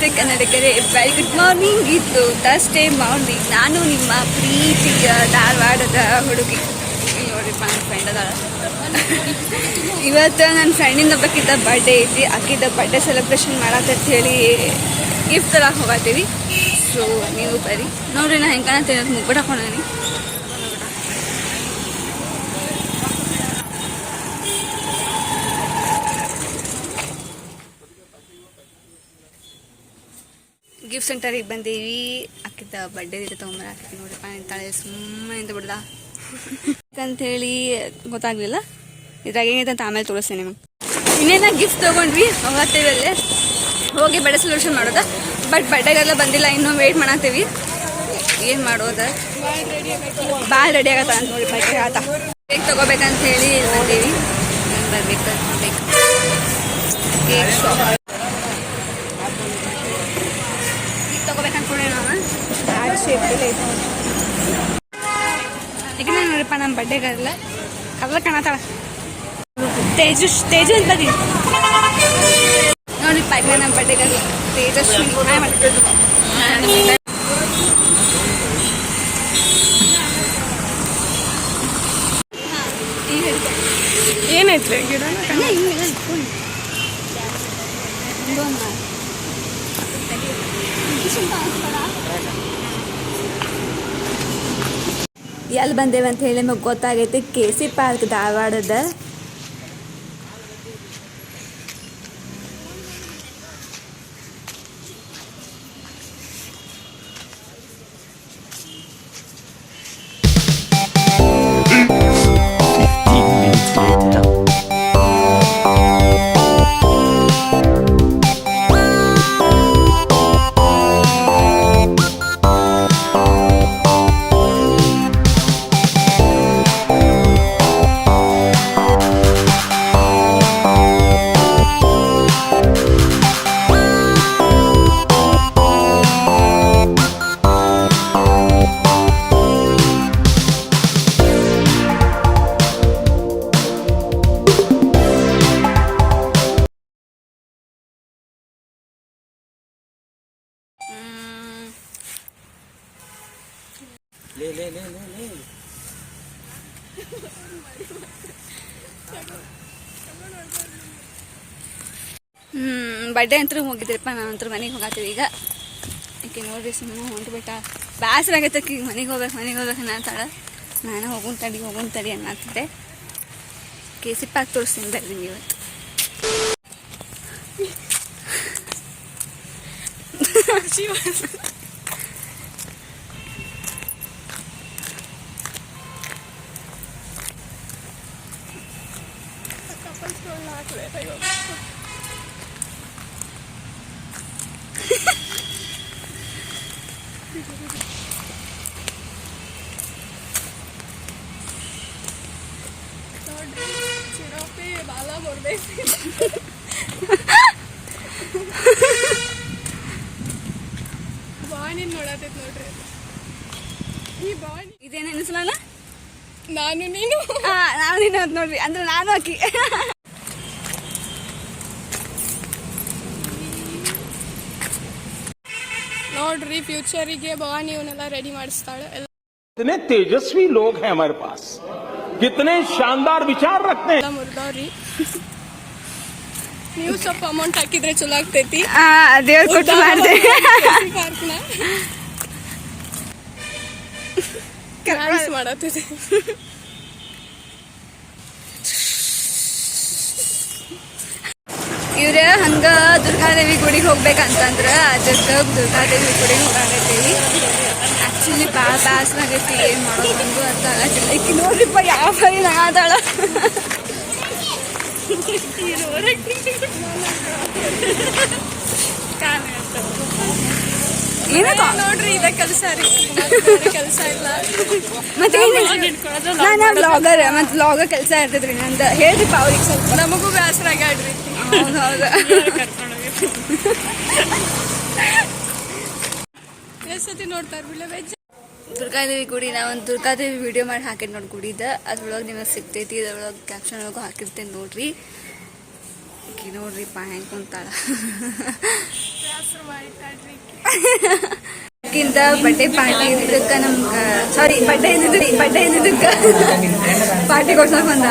ನಮಸ್ತೆ ಕನ್ನಡಕ್ಕೆ very good morning ಇತ್ತು. ಥರ್ಸ್ಡೇ ಮಾರ್ನಿಂಗ್ ನಾನು ನಿಮ್ಮ ಪ್ರೀತಿಯ ಧಾರವಾಡದ ಹುಡುಗಿ. ನೋಡಿ ನನ್ನ ಫ್ರೆಂಡ್ ಅದ ಇವತ್ತು ನನ್ನ ಫ್ರೆಂಡಿಂದ ಬಕ್ಕಿದ್ದ ಬರ್ಡೇ ಐತಿ. ಆಕಿದ್ದ ಬರ್ಡೇ ಸೆಲೆಬ್ರೇಷನ್ ಮಾಡತ್ತಂತ ಹೇಳಿ ಗಿಫ್ಟ್ ತರ ಹೋಗತ್ತೀವಿ ಸೊ ನೀವು ಬರೀ. ನೋಡ್ರಿ ನಾ ಹೆಂಗೆ ಕಾಣತ್ತೀನಿ ಮುಗ್ಬಿಟ್ಟು ಹಾಕೊಂಡೀನಿ ಗಿಫ್ಟ್ ಸೆಂಟರಿಗೆ ಬಂದೀವಿ. ಅಕ್ಕಿದ್ದ ಬರ್ಡೇ ಇದೆ ತೊಗೊಂಬರಕ್ಕೆ ನೋಡಿಪ್ಪ ನಿಂತಾಳೆ ಸುಮ್ಮನೆ ನಿಂತು ಬಿಡ್ದ? ಹೇಳಿ ಗೊತ್ತಾಗ್ಲಿಲ್ಲ. ಇದ್ರಾಗ ಏನಿದೆ ಅಂತ ಆಮೇಲೆ ತೋರಿಸ್ತೀನಿ ನಿಮಗೆ. ಇನ್ನೇನ ಗಿಫ್ಟ್ ತೊಗೊಂಡ್ವಿ ಅವತ್ತೇವಲ್ಲೇ ಹೋಗಿ ಬರ್ಡೇ ಸೆಲೆಬ್ರೇಷನ್ ಮಾಡೋದ. ಬಟ್ ಬರ್ಡೇಗೆಲ್ಲ ಬಂದಿಲ್ಲ, ಇನ್ನೂ ವೇಟ್ ಮಾಡತ್ತೀವಿ ಏನು ಮಾಡೋದ? ಭಾಳ ರೆಡಿ ಆಗತ್ತ ಅಂತ ನೋಡಿ ಬೈಕ್ ಆತ. ಕೇಕ್ ತೊಗೋಬೇಕಂತ ಹೇಳಿ ಬಂದೀವಿ ಬರ್ಬೇಕು ಕೇಕ್ ಶಾಪ್ ಈಗ ತಗೋಬೇಕಂತ ನಾವು ಆಡ್ ಶೇಪ್ ಈಗ ನೋಡ್ರಿಪ್ಪ ನಮ್ಮ ಬರ್ಡೇಗಲ್ಲ ಕಲ್ಲ ಕಾಣತ್ತಾಳ. ತೇಜು ತೇಜು ಅಂತ ಬದಿ ನೋಡಿಪ್ಪ ಈಗ ನಮ್ಮ ಬರ್ಡೇಗಲ್ಲ ತೇಜಸ್ವಿ ಏನಾಯ್ತು? ಗಿಡ ಹಿಂಗೆ ಇಲ್ಲ, ಇಟ್ಕೊಂಡು. ಹಿಂಗೊಂದು ಮಾಡು. ಇದು ಸ್ವಲ್ಪ ಹಾಕ್ಬೇಡ. ಎಲ್ಲಿ ಬಂದೇವೆ ಅಂತ ಹೇಳಿ ನಮಗೆ ಗೊತ್ತಾಗೈತಿ ಕೆ ಸಿ ಪಾರ್ಕ್ ಧಾರವಾಡದ ಹ್ಞೂ ಬಡ್ಡೆ ಅಂತೂ ಹೋಗಿದ್ರಪ್ಪ ನಾನು ಅಂತೂ ಮನೆಗೆ ಹೋಗತ್ತೀವಿ ಈಗ. ಆಕೆ ನೋಡ್ರಿ ಸುಮ್ಮನೆ ಹೊಂಟ್ಬಿಟ್ಟ ಬೇಸರ ಆಗೈತೆ ಈಗ ಮನೆಗೆ ಹೋಗ್ಬೇಕು ಮನೆಗೆ ಹೋಗ್ಬೇಕು ಅನ್ನತ್ತಾಳ ನಾನು ಹೋಗುನ್ ತಡಿ ಹೋಗುನ್ ತಡಿ ಅನ್ನತ್ತಿದ್ದೆ ಕೆ ಸಿ ಪಾರ್ಕ್ ತೋರಿಸ್ತೀನಿ ಬರ್ರಿ ಇವತ್ತು. ಇವತ್ತು ನೋಡ್ರಿ ಚಿರೋಪಿ ಬಾಲ ಬರ್ಬೇಕು ಬಾಣಿ ನೋಡತೈತ್ ನೋಡ್ರಿ ಅದು. ಈ ಬಾಣಿ ಇದೇನು ಅನಿಸಲ್ಲ ನಾನು ನೀನು ಹಾಂ ನಾವು ನೀನು ಅಂತ ನೋಡ್ರಿ ಅಂದ್ರೆ ನಾನು ಆಕಿ ನೋಡ್ರಿ ಫ್ಯೂಚರಿಗೆ ಭವಾನಿ ಇವನ್ನೆಲ್ಲ ರೆಡಿ ಮಾಡಿಸ್ತಾಳೆ ಎಲ್ಲ कितने तेजस्वी लोग हैं हमारे पास कितने शानदार विचार रखते हैं ಮುರಿದವ್ರಿ ನೀವು ಸ್ವಲ್ಪ ಅಮೌಂಟ್ ಹಾಕಿದ್ರೆ ಚಲೋ ಆಗ್ತೈತಿ ಹಾಂ ದೇವ್ರ ಕೊಟ್ಟು ಮಾಡಿದೆ ಪಾರ್ಕ್ನ ಡ್ಯಾನ್ಸ್ ಮಾಡತ್ತಿದೆ ಇವ್ರ ಹಂಗ ದುರ್ಗಾದೇವಿ ಗುಡಿಗೆ ಹೋಗ್ಬೇಕಂತಂದ್ರ ಅದಕ್ಕೆ ದುರ್ಗಾದೇವಿ ಗುಡಿಗೆ ಹೋಗಾಕತ್ತೀವಿ. ಆಕ್ಚುಲಿ ಭಾಳ ಬ್ಯಾಸ್ ಆಗೈತಿ ಏನ್ ಮಾಡೋದು ಅಂತ ಆಗತ್ತಿಲ್ಲ. ಈಕಿ ನೋಡ್ರಿಪ್ಪ ಯಾವ ಬರೀ ನಗಾದಾಳ ಏನಕ್ಕ? ನೋಡ್ರಿ ಇದ ಕೆಲಸ ರೀ. ಕೆಲಸ ಇಲ್ಲ. ಮತ್ತೆ ನಾನು ಬ್ಲಾಗರ್ ಮತ್ತೆ ಬ್ಲಾಗರ್ ಕೆಲಸ ಇರ್ತದ್ರಿ ನಂದು. ಹೇಳ್ರಿಪ್ಪ ಅವ್ರಿಗೆ ಸ್ವಲ್ಪ. ನಮಗೂ ಬೇಸರ ಆಗ್ಯಾಡ್ರಿ ಹೌದು ಹೌದು. ನೋಡ್ತಾರ ವೆಜ್ ದುರ್ಗಾದೇವಿ ಗುಡಿ ನಾ ಒಂದು ದುರ್ಗಾದೇವಿ ವಿಡಿಯೋ ಮಾಡಿ ಹಾಕಿದ್ ನೋಡಿ ಗುಡಿದ. ಅದ್ರೊಳಗೆ ನಿಮಗೆ ಸಿಗ್ತೈತಿ ಅದ್ರೊಳಗೆ ಕ್ಯಾಪ್ಷನ್ ಒಳಗೂ ಹಾಕಿರ್ತೇನೆ ನೋಡ್ರಿ. ನೋಡ್ರಿ ಪಾ ಹೆಂಗೆ ಕುಂತಾಳ. ಕಿಂತ ಬಟ್ಟೆ ಪಾರ್ಟಿ ಇದ್ದಕ್ಕ ನಮ್ಗೆ ಸಾರಿ ಬಟ್ಟೆ ಇದ್ದಿದ್ದು ಬಟ್ಟೆ ಇದ್ದಿದ್ದಕ್ಕ ಪಾರ್ಟಿ ಕೊಡ್ಸಕ್ ಬಂದ